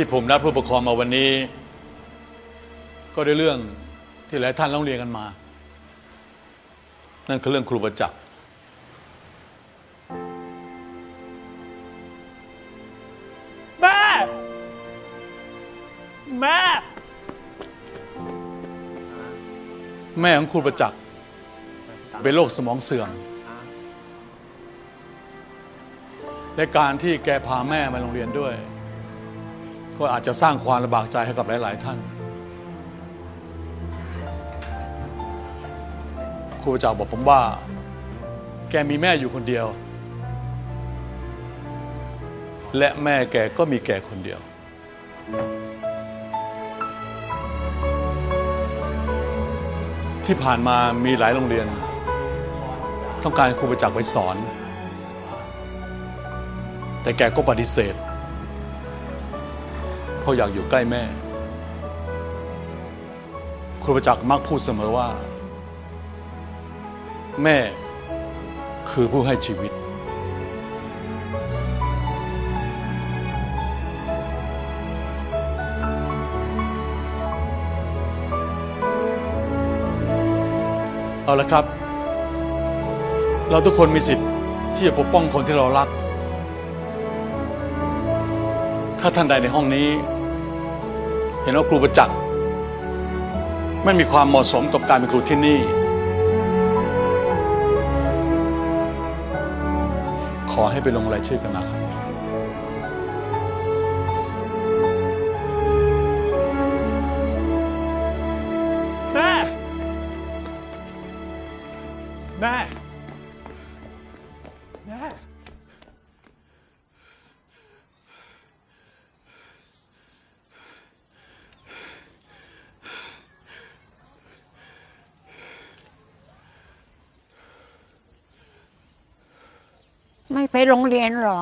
ที่ผมนัดผู้ปกครองมาวันนี้ ก็ได้เรื่องที่หลายท่านร้องเรียนกันมา นั่นคือเรื่องครูประจักษ์แม่ แม่ แม่ของครูประจักษ์เป็นโรคสมองเสื่อมและการที่แกพาแม่มาโรงเรียนด้วย ก็อาจจะสร้างความลำบากใจให้กับหลาย ๆ ท่านครูประจักษ์บอกผมว่า แกมีแม่อยู่คนเดียว และแม่แกก็มีแกคนเดียว ที่ผ่านมามีหลายโรงเรียน ต้องการครูประจักษ์ไปสอน แต่แกก็ปฏิเสธ เพราะอยากอยู่ใกล้แม่ ครูประจักษ์มักพูดเสมอว่า แม่คือผู้ให้ชีวิต เอาละครับ เราทุกคนมีสิทธิ์ที่จะปกป้องคนที่เรารัก ถ้าท่านใดในห้องนี้ ห็นว่าครูประจักษ์ไม่มีความเหมาะสมกับการเป็นครูที่นี่ ขอให้ไปลงรายชื่อกันนะครับแม่แม่แม่ ไม่ไปโรงเรียนหรอ